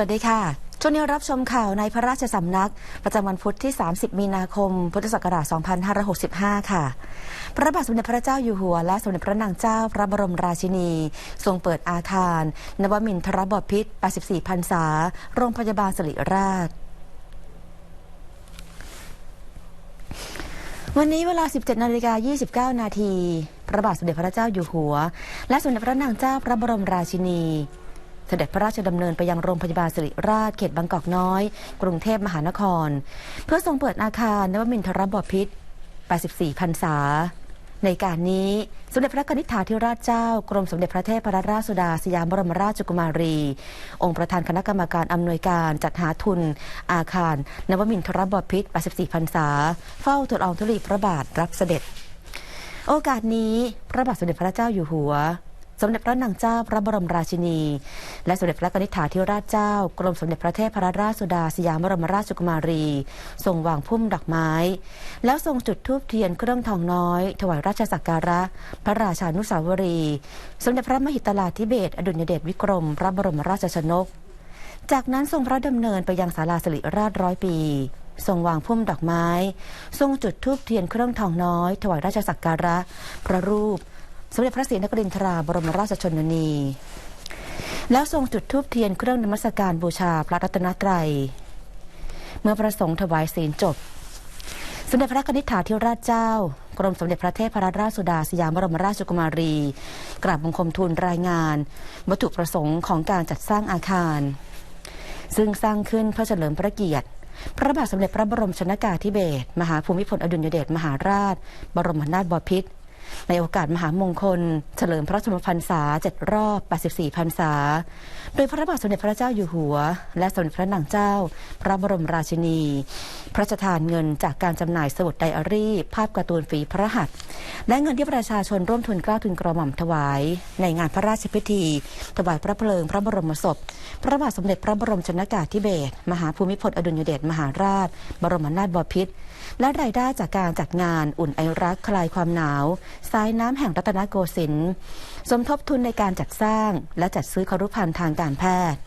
สวัสดีค่ะ ช่วงนี้รับชมข่าวในพระราชสำนัก ประจำวันพุธที่ 30 มีนาคม พุทธศักราช 2565 ค่ะ พระบาทสมเด็จพระเจ้าอยู่หัว และสมเด็จพระนางเจ้าพระบรมราชินี ทรงเปิดอาคาร นวมินทรบพิษ 84 พรรษา โรงพยาบาลสิริราชวันนี้เวลา 17 นาฬิกา 29 นาที พระบาทสมเด็จพระเจ้าอยู่หัว และสมเด็จพระนางเจ้าพระบรมราชินี เสด็จพระราชดำเนินไปยังโรงพยาบาลสิริราชเขตบางกอกน้อย กรุงเทพมหานคร เพื่อทรงเปิดอาคารนวมินทรบพิษ 84พรรษา ในการนี้สมเด็จพระนิธิถาธิราชเจ้ากรมสมเด็จพระเทพรัตนราชสุดาสยามบรมราชกุมารี องค์ประธานคณะกรรมการอำนวยการจัดหาทุน อาคาร นวมินทรบพิษ 84พรรษา เฝ้าทูลอองธุลีพระบาทรับเสด็จ โอกาสนี้พระบาทสมเด็จพระเจ้าอยู่หัว สมเด็จพระนางเจ้าพระบรมราชินี และสมเด็จพระนิธิถาธิราชเจ้ากรมสมเด็จพระเทพรัตนราชสุดาสยามบรมราชกุมารี ทรงวางพุ่มดอกไม้ แล้วทรงจุดธูปเทียนเครื่องทองน้อย ถวายราชสักการะ พระราชานุสาวรีย์สมเด็จพระมหิตลาธิเบศรอดุลยเดชวิกรม พระบรมราชชนก จากนั้นทรงพระดำเนินไปยังศาลาสิริราชร้อยปีทรงวางพุ่มดอกไม้ ทรงจุดธูปเทียนเครื่องทองน้อย ถวายราชสักการะ พระรูป สมเด็จพระศรีนครินทราบรมราชชนนี แล้วทรงจุดธูปเทียนเครื่องนมัสการบูชาพระรัตนตรัย เมื่อประสงค์ถวายศีลจบ สมเด็จพระนิธิถาธิราชเจ้า กรมสมเด็จพระเทพรัตนราชสุดาสยามบรมราชกุมารี กราบบังคมทูลรายงาน วัตถุประสงค์ของการจัดสร้างอาคาร ซึ่งสร้างขึ้นเพื่อเฉลิมพระเกียรติพระบาทสมเด็จพระบรมชนากาธิเบศรมหาภูมิพลอดุลยเดชมหาราช บรมนาถบพิตร ในโอกาสมหามงคล เฉลิมพระชนมพรรษา7รอบ 84 พรรษา โดยพระบาทสมเด็จพระเจ้าอยู่หัว และสมเด็จพระนางเจ้า พระบรมราชินี พระราชทานเงินจากการจำหน่ายสมุดไดอารี่ ภาพการ์ตูนฝีพระหัตถ์และเงินที่ประชาชนร่วมทุนเกล้าทุนกระหม่อมถวาย ในงานพระราชพิธี ถวายพระเพลิงพระบรมศพ พระบาทสมเด็จพระบรมชนากาธิเบศรมหาภูมิพลอดุลยเดชมหาราช บรมนาถบพิตรและรายได้จากการจัดงานอุ่นไอรักคลายความหนาวสายน้ำแห่งรัตนโกสินทร์สมทบทุนในการจัดสร้างและจัดซื้อครุภัณฑ์ทางการแพทย์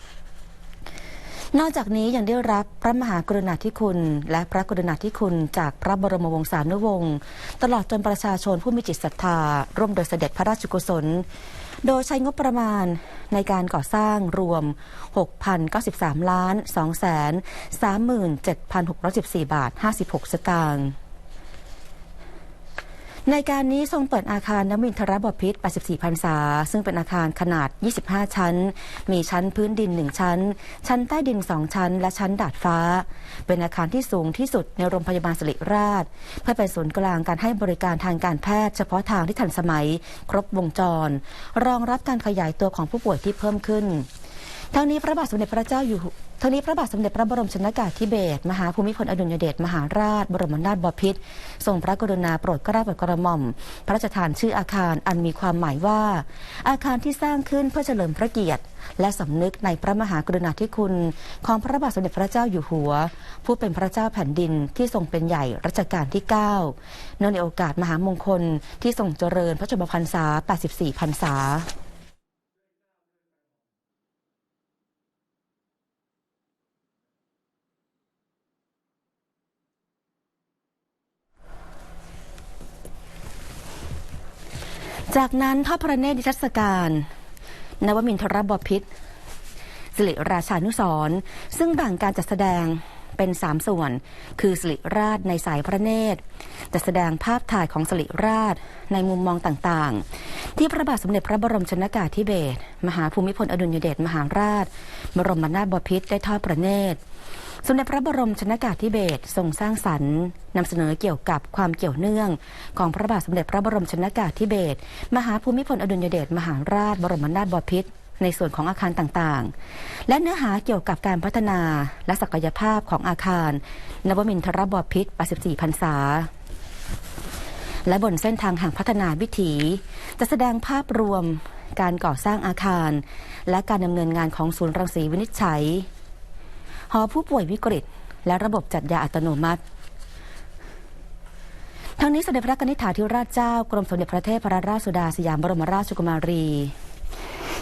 นอกจากนี้ยังได้รับพระมหากรุณาธิคุณ และพระกรุณาธิคุณจากพระบรมวงศานุวงศ์ตลอดจนประชาชนผู้มีจิตศรัทธา ร่วมโดยเสด็จพระราชกุศล โดยใช้งบประมาณในการก่อสร้างรวม 6,093ล้าน2แสน37,614 บาท 56 สตางค์ ในการนี้ทรงเปิดอาคารนมินทรบพิษ 84 พรรษา ซึ่งเป็นอาคารขนาด 25 ชั้น มีชั้นพื้นดิน 1 ชั้น ชั้นใต้ดิน 2 ชั้น และชั้นดาดฟ้า เป็นอาคารที่สูงที่สุดในโรงพยาบาลสิริราช เพื่อเป็นศูนย์กลางการให้บริการทางการแพทย์ เฉพาะทางที่ทันสมัย ครบวงจร รองรับการขยายตัวของผู้ป่วยที่เพิ่มขึ้น ทั้งนี้พระบาทสมเด็จพระเจ้าอยู่ทั้งนี้พระบาทสมเด็จพระบรมชนากาธิเบศรมหาภูมิพลอดุลยเดชมหาราช บรมนาถบพิตรทรงพระกรุณาโปรดเกล้าโปรดกระหม่อม พระราชทานชื่ออาคารอันมีความหมายว่า อาคารที่สร้างขึ้นเพื่อเฉลิมพระเกียรติ และสำนึกในพระมหากรุณาธิคุณ ของพระบาทสมเด็จพระเจ้าอยู่หัว ผู้เป็นพระเจ้าแผ่นดินที่ทรงเป็นใหญ่รัชกาลที่ 9 เนื่องในโอกาสมหามงคลที่ทรงเจริญพระชนมพรรษา 84 พรรษา จากนั้นทอดพระเนตรนิทรรศการ นวมินทรบพิษสิริราชานุสร์ซึ่งแบ่งการจัดแสดงเป็นสามส่วน คือสิริราชในสายพระเนตรจัดแสดงภาพถ่ายของสิริราชในมุมมองต่างๆ ที่พระบาทสมเด็จพระบรมชนากาธิเบศรมหาภูมิพลอดุลยเดชมหาราช บรมนาถบพิตรได้ทอดพระเนตร สมเด็จพระบรมชนากาธิเบศรทรงสร้างสรรค์นำเสนอเกี่ยวกับความเกี่ยวเนื่อง ของพระบาทสมเด็จพระบรมชนากาธิเบศรมหาภูมิพลอดุลยเดชมหาราชบรมนาถบพิตรในส่วนของอาคารต่างๆ และเนื้อหาเกี่ยวกับการพัฒนาและศักยภาพของอาคาร นวมินทรบพิตร84พรรษาและบนเส้นทางแห่งพัฒนาวิถี จะแสดงภาพรวมการก่อสร้างอาคาร และการดำเนินงานของศูนย์รังสีวินิจฉัย หอผู้ป่วยวิกฤต และระบบจัดยาอัตโนมัติทั้งนี้สมเด็จพระนิธิถาธิราชเจ้ากรมสมเด็จพระเทพรัตนราชสุดาสยามบรมราชกุมารี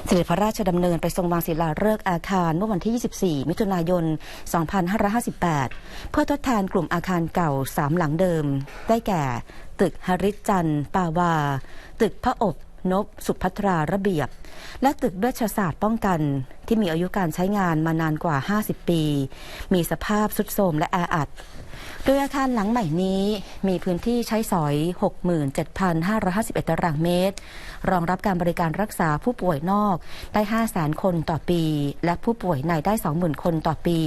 เสด็จพระราชดำเนินไปทรงวางศิลาฤกษ์อาคารเมื่อวันที่ 24 มิถุนายน 2558 เพื่อทดแทนกลุ่มอาคารเก่าสามหลังเดิม ได้แก่ ตึกฮริจันปาวา ตึกพระอบ นบสุภัทราระเบียบ และตึกเวชศาสตร์ป้องกันที่มีอายุการใช้งานมานานกว่า 50 ปี มีสภาพสุดโทรมและแออัด โดยอาคารหลังใหม่นี้มีพื้นที่ใช้สอย 67,551 ตารางเมตร รองรับการบริการรักษาผู้ป่วยนอกได้ 500,000 คนต่อปี และผู้ป่วยในได้ 20,000 คนต่อปี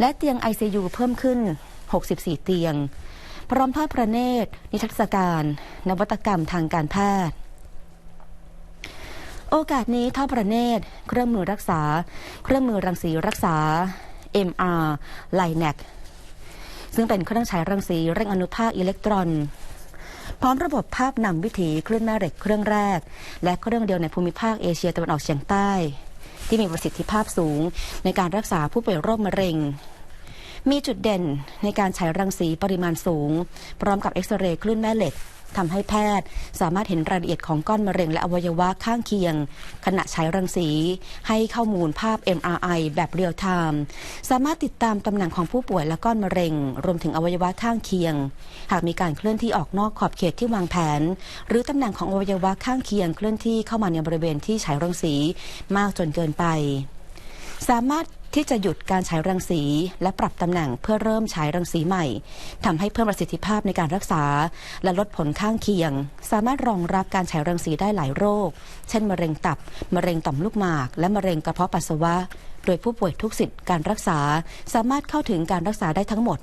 และเตียง ICU เพิ่มขึ้น 64 เตียง พร้อมทอดพระเนตร นิทรรศการ นวัตกรรมทางการแพทย์ โอกาสนี้ท่อประเนตร เครื่องมือรักษา เครื่องมือรังสีรักษา MR ไลแนกซึ่งเป็นเครื่องฉายรังสีเร่งอนุภาคอิเล็กตรอน พร้อมระบบภาพนำวิถีคลื่นแม่เหล็กเครื่องแรก และเครื่องเดียวในภูมิภาคเอเชียตะวันออกเฉียงใต้ ที่มีประสิทธิภาพสูงในการรักษาผู้ป่วยโรคมะเร็ง มีจุดเด่นในการฉายรังสีปริมาณสูง พร้อมกับเอ็กซเรย์คลื่นแม่เหล็ก ทำให้แพทย์ สามารถเห็นรายละเอียดของก้อนมะเร็งและอวัยวะข้างเคียง ขณะฉายรังสี ให้ข้อมูลภาพ MRI แบบเรียลไทม์สามารถติดตามตำแหน่งของผู้ป่วยและก้อนมะเร็ง รวมถึงอวัยวะข้างเคียง หากมีการเคลื่อนที่ออกนอกขอบเขตที่วางแผน หรือตำแหน่งของอวัยวะข้างเคียงเคลื่อนที่เข้ามาในบริเวณที่ฉายรังสี มากจนเกินไป สามารถ ที่จะหยุดการฉายรังสี และปรับตำแหน่งเพื่อเริ่มฉายรังสีใหม่ทำให้เพิ่มประสิทธิภาพในการรักษา และลดผลข้างเคียง สามารถรองรับการฉายรังสีได้หลายโรค เช่น มะเร็งตับ มะเร็งต่อมลูกหมาก และมะเร็งกระเพาะปัสสาวะ โดยผู้ป่วยทุกสิทธิ์การรักษา สามารถเข้าถึงการรักษาได้ทั้งหมด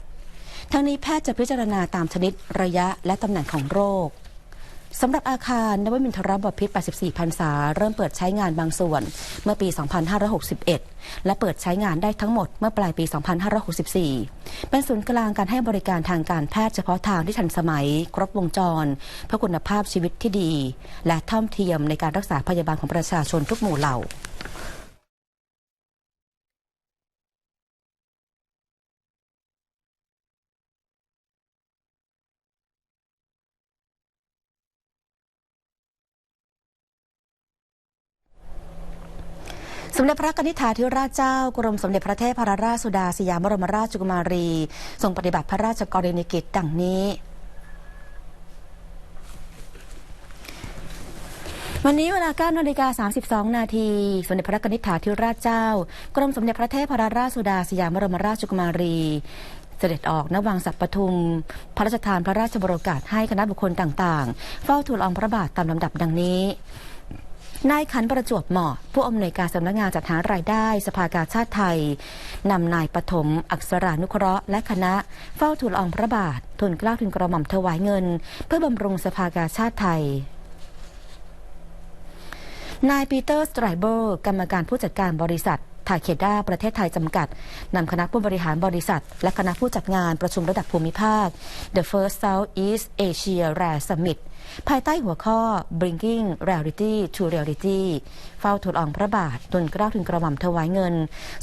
ทั้งนี้แพทย์จะพิจารณาตามชนิดระยะและตำแหน่งของโรค สำหรับอาคารนวมินทรบพิตร 84พรรษา เริ่มเปิดใช้งานบางส่วน เมื่อปี 2561 และเปิดใช้งานได้ทั้งหมดเมื่อปลายปี 2564 เป็นศูนย์กลางการให้บริการทางการแพทย์เฉพาะทางที่ทันสมัย ครบวงจร เพื่อคุณภาพชีวิตที่ดี และท่อมเทียมในการรักษาพยาบาลของประชาชนทุกหมู่เหล่า สมเด็จพระนิษฐาธิราชเจ้ากรมสมเด็จพระเทพรราชสุดาสยามบรมราชกุมารี ทรงปฏิบัติพระราชกรณียกิจดังนี้วันนี้เวลา9นาฬิกา32 นาที สมเด็จพระนิษฐาธิราชเจ้า กรมสมเด็จพระเทพรราชสุดาสยามบรมราชกุมารี เสด็จออกณวังสัปปทุม พระราชทานพระราชบรโอกาสให้คณะบุคคลต่างๆ เฝ้าทูลอองพระบาทตามลำดับดังนี้ นายขันประจวบเหมาะ ผู้อำนวยการสำนักงานจัดหารายได้สภากาชาติไทยนำนายปฐมอักษรานุเคราะห์และคณะเฝ้าทูลองพระบาททูลกล้าทูลกระหม่อมถวายเงิน เพื่อบำรุงสภากาชาติไทยนายปีเตอร์สไตรเบอร์กรรมการผู้จัดการบริษัททาเคด้าประเทศไทยจำกัด นำคณะผู้บริหารบริษัท และคณะผู้จัดงานประชุมระดับภูมิภาค The First Southeast Asia Rare Summit ภายใต้หัวข้อ Bringing Reality to Reality เฝ้าทูลอองพระบาททุนกล้าทุนกระหม่อมถวายเงิน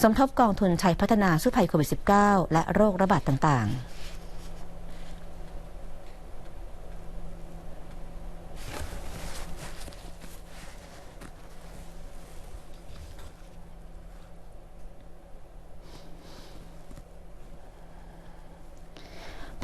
สมทบกองทุนชัยพัฒนาสู้ภัยโควิด -19 และโรคระบาดต่างๆ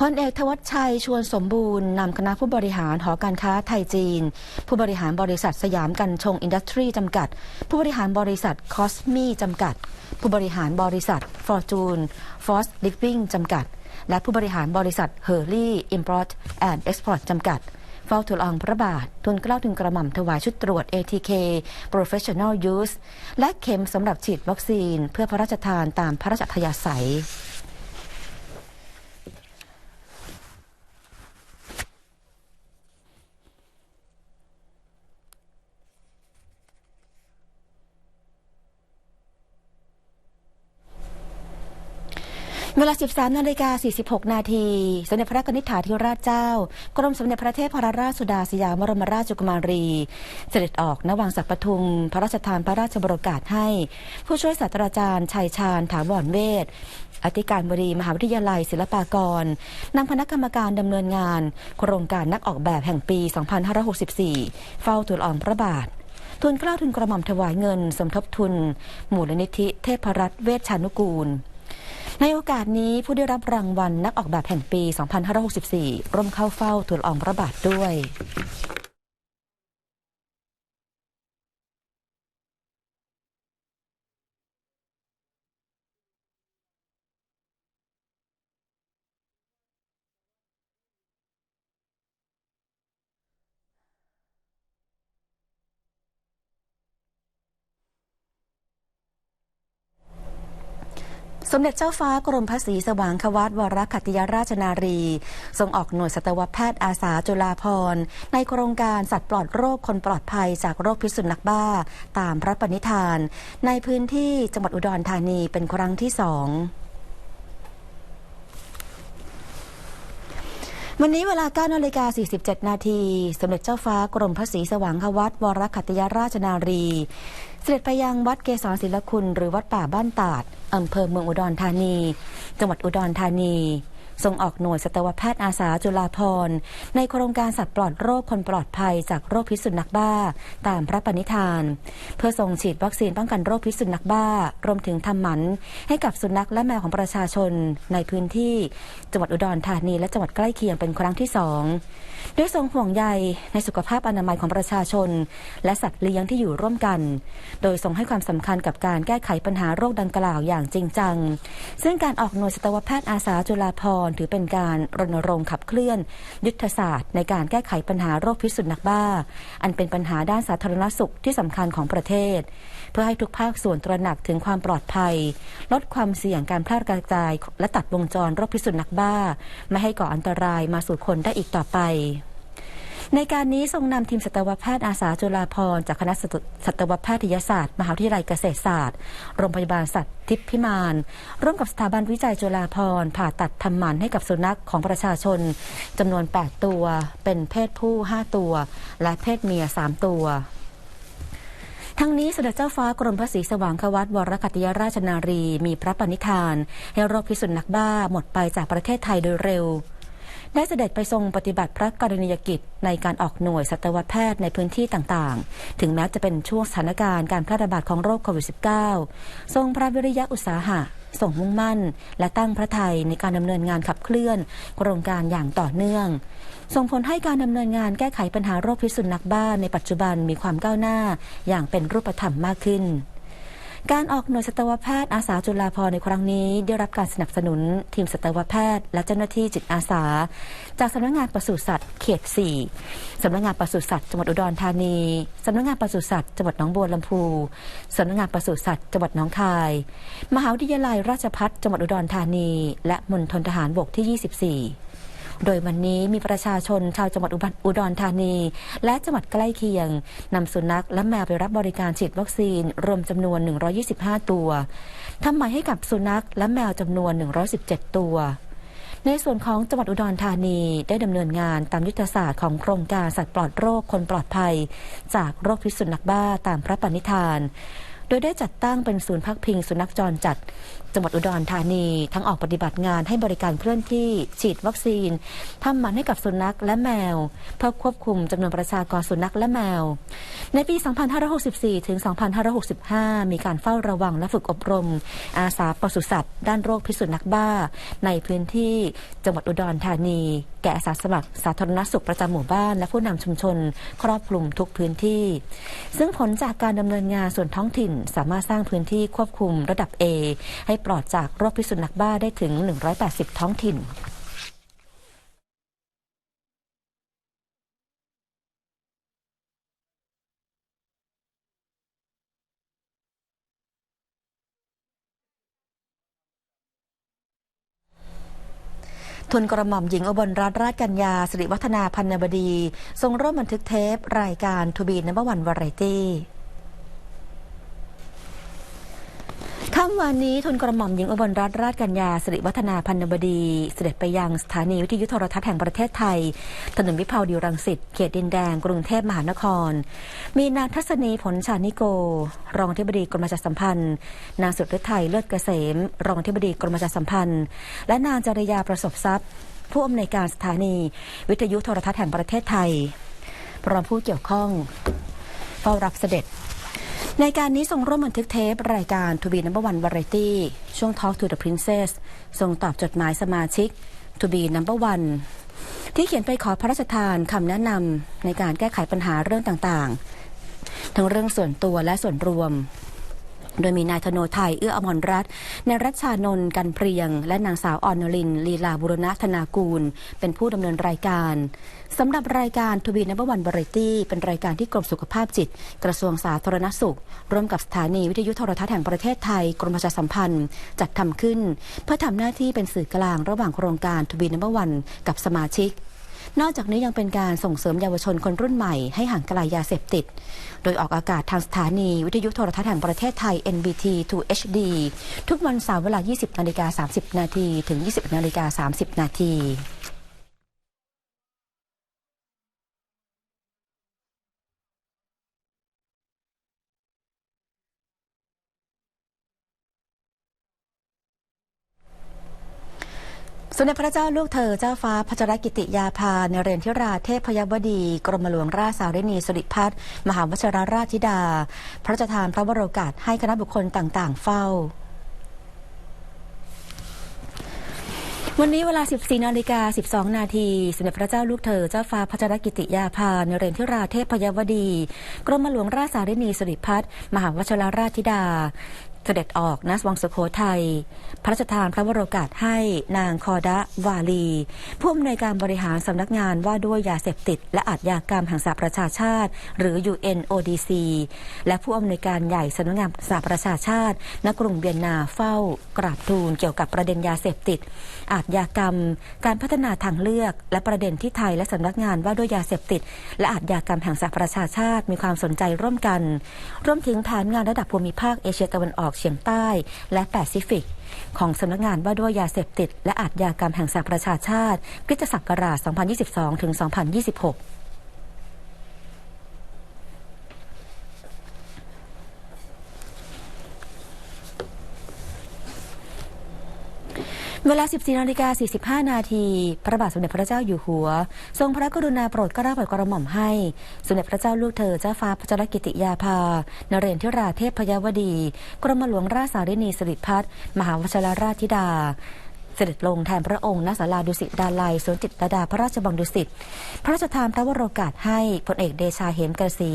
พลเอกทวัชชัยชวนสมบูรณ์นำคณะผู้บริหารหอการค้าไทยจีน ผู้บริหารบริษัทสยามกันชงอินดัสทรีจำกัด ผู้บริหารบริษัทคอสมีจำกัด ผู้บริหารบริษัทฟอร์จูนฟอสลิฟวิ่งจำกัด และผู้บริหารบริษัทเฮอร์รี่อิมพอร์ตแอนด์เอ็กซ์พอร์ตจำกัดเฝ้าทูลอองพระบาททุนเกล้าทุนกระหม่อมถวายชุดตรวจ ATK Professional Use และเข็มสำหรับฉีดวัคซีนเพื่อพระราชทานตามพระราชอัธยาศัย เวลา 13 นาฬิกา 46 นาที สมเด็จพระนิษฐาธิราชเจ้า กรมสมเด็จพระเทพรราชสุดาสยามบรมราชกุมารี เสด็จออกณวังสักปทุม พระราชทานพระราชบรกาสให้ ผู้ช่วยศาสตราจารย์ชัยชาญถาวรเวทอธิการบดีมหาวิทยาลัยศิลปากรนำคณะกรรมการดำเนินงาน โครงการนักออกแบบแห่งปี 2564 เฝ้าทูลอองพระบาททุนเกล้าทุนกระหม่อมถวายเงิน สมทบทุน มูลนิธิเทพรัตน์เวชชานุกูล ในโอกาสนี้ผู้ได้รับรางวัลนักออกแบบแห่งปี 2564 ร่วมเข้าเฝ้าทูลอองพระบาทด้วย สมเด็จเจ้าฟ้ากรมพระศรีสว่างควัตวรคัติยราชนารี ทรงออกหน่วยสัตวแพทย์อาสาจุฬาภรณ์ในโครงการสัตว์ปลอดโรคคนปลอดภัยจากโรคพิษสุนัขบ้า ตามพระปณิธาน ในพื้นที่จังหวัดอุดรธานีเป็นครั้งที่สอง วันนี้เวลา9นาฬิกา47 นาทีสมเด็จเจ้าฟ้ากรมพระศรีสว่างควัตวรคัตยราชนารี เสด็จไปยังวัดเกษรศิลคุณ หรือวัดป่าบ้านตาดอำเภอเมืองอุดรธานี จังหวัดอุดรธานี ทรงออกหน่วยสัตวแพทย์อาสาจุฬาภรณ์ในโครงการสัตว์ปลอดโรคคนปลอดภัยจากโรคพิษสุนัขบ้า ตามพระปณิธาน เพื่อทรงฉีดวัคซีนป้องกันโรคพิษสุนัขบ้า รวมถึงทำหมันให้กับสุนัขและแมวของประชาชนในพื้นที่ จังหวัดอุดรธานีและจังหวัดใกล้เคียงเป็นครั้งที่สองด้วยทรงห่วงใยในสุขภาพอนามัยของประชาชน และสัตว์เลี้ยงที่อยู่ร่วมกัน โดยทรงให้ความสำคัญกับการแก้ไขปัญหาโรคดังกล่าวอย่างจริงจัง ซึ่งการออกหน่วยสัตวแพทย์อาสาจุฬาภรรถือเป็นการรณรงค์ขับเคลื่อน ยุทธศาสตร์ ในการแก้ไขปัญหาโรคพิษสุนัขบ้า อันเป็นปัญหาด้านสาธารณสุขที่สำคัญของประเทศ เพื่อให้ทุกภาคส่วนตระหนักถึงความปลอดภัย ลดความเสี่ยงการแพร่กระจาย และตัดวงจรโรคพิษสุนัขบ้า ไม่ให้ก่ออันตรายมาสู่คนได้อีกต่อไป ในการนี้ทรงนำทีมสัตวแพทย์อาสาจุฬาภรณ์จากคณะสัตวแพทยศาสตร์ มหาวิทยาลัยเกษตรศาสตร์ โรงพยาบาลสัตว์ทิพย์พิมาน ร่วมกับสถาบันวิจัยจุฬาภรณ์ผ่าตัดทำหมันให้กับสุนัขของประชาชนจำนวน 8 ตัว เป็นเพศผู้ 5 ตัว และเพศเมีย 3 ตัวทั้งนี้สมเด็จเจ้าฟ้ากรมพระศรีสว่างควัตวรคัตติยราชนารี มีพระปณิธาน ให้โรคพิษสุนัขบ้าหมดไปจากประเทศไทยโดยเร็ว ได้เสด็จไปทรงปฏิบัติพระกรณียกิจในการออกหน่วยสัตวแพทย์ในพื้นที่ต่างๆ ถึงแม้จะเป็นช่วงสถานการณ์การแพร่ระบาดของโรคโควิด -19 ทรงพระวิริยะอุตสาหะส่งมุ่งมั่น และตั้งพระทัยในการดำเนินงานขับเคลื่อนโครงการอย่างต่อเนื่อง ส่งผลให้การดำเนินงานแก้ไขปัญหาโรคพิษสุนัขบ้าในปัจจุบันมีความก้าวหน้าอย่างเป็นรูปธรรมมากขึ้น การออกหน่วยสัตวแพทย์อาสาจุฬาภรในครั้งนี้ได้รับการสนับสนุนทีมสัตวแพทย์ และเจ้าหน้าที่จิตอาสา จากสำนักงานปศุสัตว์เขต 4 สำนักงานปศุสัตว์จังหวัดอุดรธานี สำนักงานปศุสัตว์จังหวัดหนองบัวลำพูสำนักงานปศุสัตว์จังหวัดหนองคาย มหาวิทยาลัยราชภัฏจังหวัดอุดรธานี และมณฑลทหารบกที่ 24 โดยวันนี้มีประชาชนชาวจังหวัดอุดรธานี และจังหวัดใกล้เคียงนำสุนัขและแมวไปรับบริการฉีดวัคซีน รวมจำนวน 125 ตัวทำหมันให้กับสุนัขและแมวจำนวน 117 ตัวในส่วนของจังหวัดอุดรธานีได้ดำเนินงานตามยุทธศาสตร์ของโครงการสัตว์ปลอดโรคคนปลอดภัย จากโรคพิษสุนัขบ้าตามพระปณิธาน โดยได้จัดตั้งเป็นศูนย์พักพิงสุนัขจรจัดจังหวัดอุดรธานี ทั้งออกปฏิบัติงานให้บริการเคลื่อนที่ฉีดวัคซีนทำหมันให้กับสุนัขและแมว เพื่อควบคุมจำนวนประชากรสุนัขและแมว ในปี 2564 ถึง 2565 มีการเฝ้าระวังและฝึกอบรม อาสาปศุสัตว์ ด้านโรคพิษสุนัขบ้า ในพื้นที่จังหวัดอุดรธานี แก่อาสาสมัครสาธารณสุขประจำหมู่บ้านและผู้นำชุมชน ครอบคลุมทุกพื้นที่ ซึ่งผลจากการดำเนินงานส่วนท้องถิ่นสามารถสร้างพื้นที่ควบคุมระดับ A ให้ปลอดจากโรคพิษสุนัขบ้าได้ถึง 180 ท้องถิ่นทุนกระหม่อมหญิงอบลรัตนราชกัญญาสิริวัฒนาพันนบดี ทรงร่วมบันทึกเทป รายการทูบีนับวันวาไรตี้ ค่ำวันนี้ทุนกระหม่อมหญิงอุบลรัตนราชกัญญาสิริวัฒนาพันนบดี เสด็จไปยังสถานีวิทยุโทรทัศน์แห่งประเทศไทย ถนนวิภาวดีรังสิตเขตดินแดง กรุงเทพมหานคร มีนางทัศนีผลชานิโก รองอธิบดีกรมประชาสัมพันธ์ นางสุดฤทัยเลิศเกษม รองอธิบดีกรมประชาสัมพันธ์ และนางจริยาประสบทรัพย์ ผู้อำนวยการสถานีวิทยุโทรทัศน์แห่งประเทศไทยพร้อมผู้เกี่ยวข้องฝฝ้ารับเสด็จ ในการนี้ทรงร่วมบันทึกเทป รายการทูบีนัมเบอร์วันวาไรตี้ช่วง Talk to the Princess ทรงตอบจดหมายสมาชิกทูบีนัมเบอร์วันที่เขียนไปขอพระราชทานคำแนะนำในการแก้ไขปัญหาเรื่องต่างๆ ทั้งเรื่องส่วนตัวและส่วนรวม โดยมีนายธโนไทยเอื้ออมรรัตน์นายรัชชานนท์กันเพียง และนางสาวออนลิน ลีลาบุรณะธนากูล เป็นผู้ดำเนินรายการสำหรับรายการทูบีนับวันบริตี้ เป็นรายการที่กรมสุขภาพจิต กระทรวงสาธารณสุข ร่วมกับสถานีวิทยุโทรทัศน์แห่งประเทศไทย กรมประชาสัมพันธ์ จัดทำขึ้น เพื่อทำหน้าที่เป็นสื่อกลางระหว่างโครงการทูบีนับวันกับสมาชิก นอกจากนี้ยังเป็นการส่งเสริมเยาวชนคนรุ่นใหม่ให้ห่างไกลยาเสพติด โดยออกอากาศทางสถานีวิทยุโทรทัศน์แห่งประเทศไทย NBT 2 HD ทุกวันเสาร์เวลา 20นาฬิกา30 นาทีถึง20นาฬิกา30 นาที สมเด็จพระเจ้าลูกเธอเจ้าฟ้าพัชรกิติยาภาในเรนทิราเทพยวดี กรมหลวงราชสารินีสิริพัฒน์มหาวชรราชธิดา พระราชทานพระวโรกาสให้คณะบุคคลต่าง ๆ เฝ้าวันนี้เวลา 14 นาฬิกา 12 นาทีสมเด็จพระเจ้าลูกเธอ เจ้าฟ้าพัชรกิติยาภาในเรนทิราเทพยวดี กรมหลวงราชสารินีสิริพัฒน์มหาวชรราชธิดา เสด็จออกณวังสุโขทัย พระราชทานพระวโรกาสให้นางคอดะวาลี ผู้อำนวยการบริหารสำนักงานว่าด้วยยาเสพติด และอาชญากรรมแห่งสหประชาชาติ หรือ UNODC และผู้อำนวยการใหญ่สำนักงานสหประชาชาติณกรุงเวียนนาเฝ้ากราบทูลเกี่ยวกับประเด็นยาเสพติด อาชญากรรม การพัฒนาทางเลือก และประเด็นที่ไทยและสำนักงานว่าด้วยยาเสพติด และอาชญากรรมแห่งสหประชาชาติมีความสนใจร่วมกัน ร่วมถึงแผนงานระดับภูมิภาคเอเชียตะวันออกเฉียงใต้ และแปซิฟิก ของสำนักงานว่าด้วยยาเสพติด และอาชญากรรมแห่งสหประชาชาติคริสตศักราช 2022 ถึง 2026 เวลา 14นาฬิกา45 นาที พระบาทสมเด็จพระเจ้าอยู่หัว ทรงพระกรุณาโปรดเกล้าโปรดกระหม่อมให้ สมเด็จพระเจ้าลูกเธอเจ้าฟ้าพระจรกิติยาภา นเรนทิราเทพพยวดี กรมหลวงราชสารินีสิริพัฒน์มหาวชรราชธิดา เสด็จลงแทนพระองค์ณศาลาดุสิตดาลัยสวนจิตรดาพระราชบังดุสิตพระราชทานพระวโรกาสให้พลเอกเดชาเหมกระสี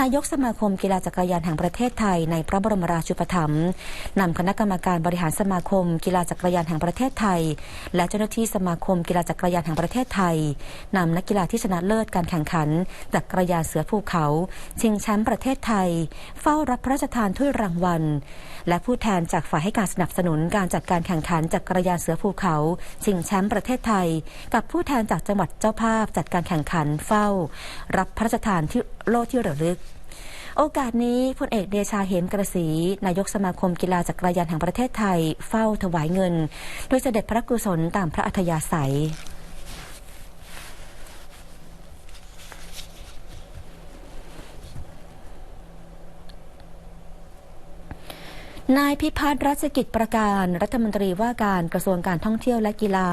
นายกสมาคมกีฬาจักรยานแห่งประเทศไทย ในพระบรมราชูปถัมภ์นำคณะกรรมการบริหารสมาคมกีฬาจักรยานแห่งประเทศไทย และเจ้าหน้าที่สมาคมกีฬาจักรยานแห่งประเทศไทยนำนักกีฬาที่ชนะเลิศการแข่งขันจักรยานเสือภูเขาชิงแชมป์ประเทศไทย เฝ้ารับพระราชทานถ้วยรางวัล และผู้แทนจากฝ่ายให้การสนับสนุนการจัดการแข่งขันจักรยานเสือภูเขาชิงแชมป์ประเทศไทย กับผู้แทนจากจังหวัดเจ้าภาพจัดการแข่งขันเฝ้า รับพระราชทานที่โล่ที่ระลึกโอกาสนี้พลเอกเดชาเหมกระสี นายกสมาคมกีฬาจักรยานแห่งประเทศไทย เฝ้าถวายเงิน โดยเสด็จพระกุศลตามพระอัธยาศัย นายพิพัฒน์รัชกิจประการรัฐมนตรีว่าการกระทรวงการท่องเที่ยวและกีฬา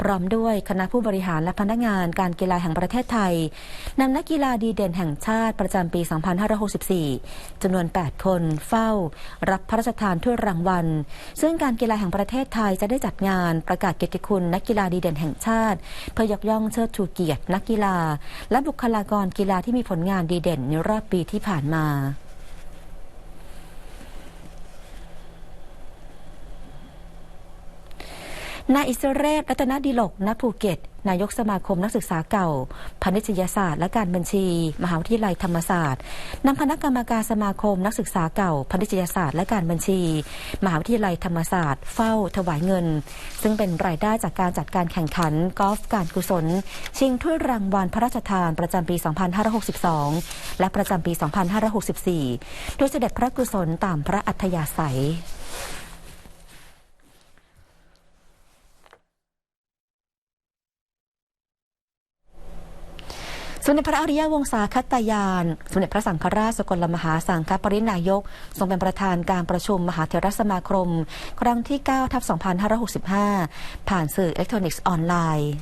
พร้อมด้วยคณะผู้บริหารและพนักงานการกีฬาแห่งประเทศไทยนำนักกีฬาดีเด่นแห่งชาติประจำปี 2564จำนวน 8 คนเฝ้า รับพระราชทานถ้วยรางวัล ซึ่งการกีฬาแห่งประเทศไทยจะได้จัดงานประกาศเกียรติคุณนักกีฬาดีเด่นแห่งชาติ เพื่อยกย่องเชิดชูเกียรตินักกีฬา และบุคลากรกีฬาที่มีผลงานดีเด่นในรอบปีที่ผ่านมา นายอิสเรศรัตนดิลกณภูเก็ต นายกสมาคมนักศึกษาเก่าพนิชยศาสตร์และการบัญชี มหาวิทยาลัยธรรมศาสตร์นำคณะกรรมการสมาคมนักศึกษาเก่าพนิชยศาสตร์และการบัญชี มหาวิทยาลัยธรรมศาสตร์ เฝ้าถวายเงิน ซึ่งเป็นรายได้จากการจัดการแข่งขันกอล์ฟการกุศล ชิงถ้วยรางวัลพระราชทานประจำปี 2562 และประจำปี 2564 โดยเสด็จพระกุศลตามพระอัธยาศัย สมเด็จพระอริยวงศาคตายาน สมเด็จพระสังฆราชสกลมหาสังฆปรินายก ทรงเป็นประธานการประชุมมหาเถรสมาคม ครั้งที่ 9 ทับ 2565 ผ่านสื่ออิเล็กทรอนิกส์ออนไลน์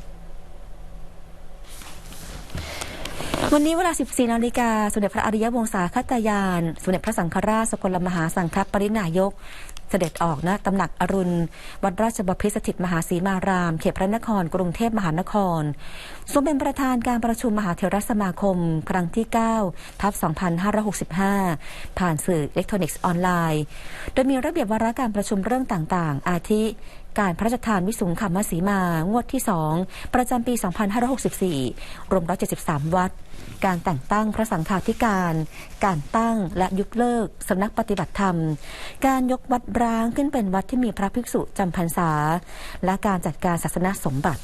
วันนี้เวลา 14 นาฬิกา สมเด็จพระอริยวงศาคตยาน สมเด็จพระสังฆราชสกลมหาสังฆปรินายก เสด็จออกณตำหนักอรุณ วัดราชบพิสถิตมหาศรีมาราม เขตพระนคร กรุงเทพมหานครทรงเป็นประธานการประชุมมหาเถรสมาคม ครั้งที่ 9 ทับ 2565 ผ่านสื่ออิเล็กทรอนิกส์ออนไลน์ โดยมีระเบียบวาระการประชุมเรื่องต่างๆ อาทิ การพระราชทานวิสุงคำมสีมา งวดที่ 2 ประจำปี 2564 รวม 173 วัด การแต่งตั้งพระสังฆาธิการ การตั้งและยุบเลิกสำนักปฏิบัติธรรม การยกวัดร้างขึ้นเป็นวัดที่มีพระภิกษุจำพรรษา และการจัดการศาสนสมบัติ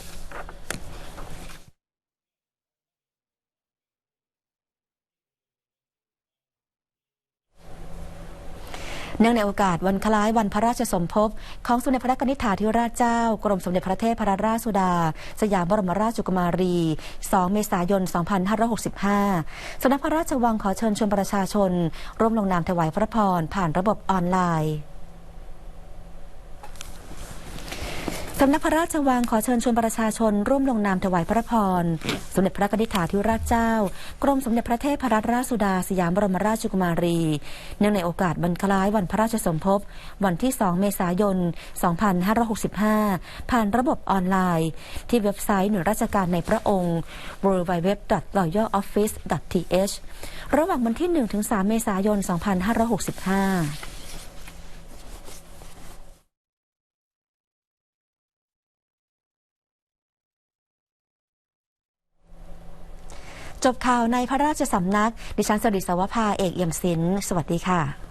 เนื่องในโอกาสวันคล้ายวันพระราชสมภพของสมเด็จพระกนิษฐาธิราชเจ้า กรมสมเด็จพระเทพรัตนราชสุดา สยามบรมราชกุมารี 2 เมษายน 2565 สำนักพระราชวังขอเชิญชวนประชาชน ร่วมลงนามถวายพระพรผ่านระบบออนไลน์ สำนักพระราชวังขอเชิญชวนประชาชน ร่วมลงนามถวายพระพร สมเด็จพระกนิษฐาธิราชเจ้า กรมสมเด็จพระเทพรัตนราชสุดาสยามบรมราชกุมารี เนื่องในโอกาสวันคล้ายวันพระราชสมภพ วันที่ 2 เมษายน 2565 ผ่านระบบออนไลน์ ที่เว็บไซต์หน่วยราชการในพระองค์ www.royaloffice.th ระหว่างวันที่ 1-3 เมษายน 2565 จบข่าวในพระราชสำนัก ดิฉันสริศวภาเอกเอี่ยมศิลป์สวัสดีค่ะ